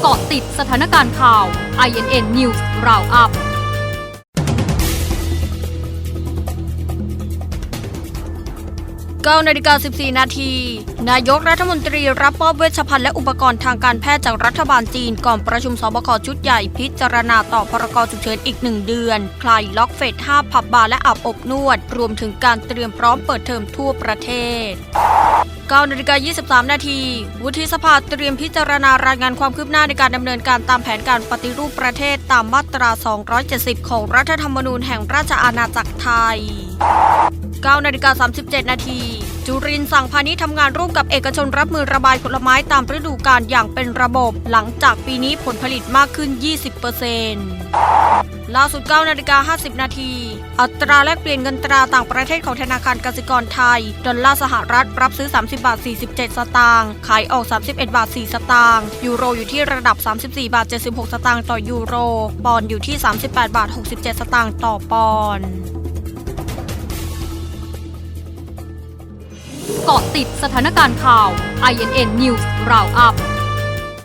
เกาะติดสถานการณ์ข่าว INN News Roundup 9นาฬิกา14 นาที นายกรัฐมนตรีรับมอบเวชภัณฑ์และอุปกรณ์ทางการแพทย์จากรัฐบาลจีน ก่อนประชุมสบคชุดใหญ่พิจารณาต่อพรกฉุกเฉินอีกหนึ่งเดือน คลายล็อกเฟส 5 ผับบาร์และอาบอบนวด รวมถึงการเตรียมพร้อมเปิดเทอมทั่วประเทศ 9นาฬิกา23 นาที วุฒิสภาเตรียมพิจารณารายงานความคืบหน้าในการดำเนินการตามแผนการปฏิรูปประเทศตามมาตรา 270 ของรัฐธรรมนูญแห่งราชอาณาจักรไทย 9นาฬิกา37 นาทีจุรินสั่งพาณิชย์ทำงานร่วมกับเอกชนรับมือระบายผลไม้ตามฤดูกาลอย่างเป็นระบบ หลังจากปีนี้ผลผลิตมากขึ้น 20% ล่าสุด9นาฬิกา50 นาที อัตราแลกเปลี่ยนเงินตราต่างประเทศของธนาคารกสิกรไทย ดอลลาร์สหรัฐรับซื้อ 30 บาท 47 สตางค์ ขายออก 31 บาท 4 สตางค์ ยูโรอยู่ที่ระดับ 34 บาท 76 สตางค์ต่อยูโร ปอนด์อยู่ที่ 38 บาท 67 สตางค์ต่อปอนด์เกาะติดสถานการณ์ข่าว INN News Roundup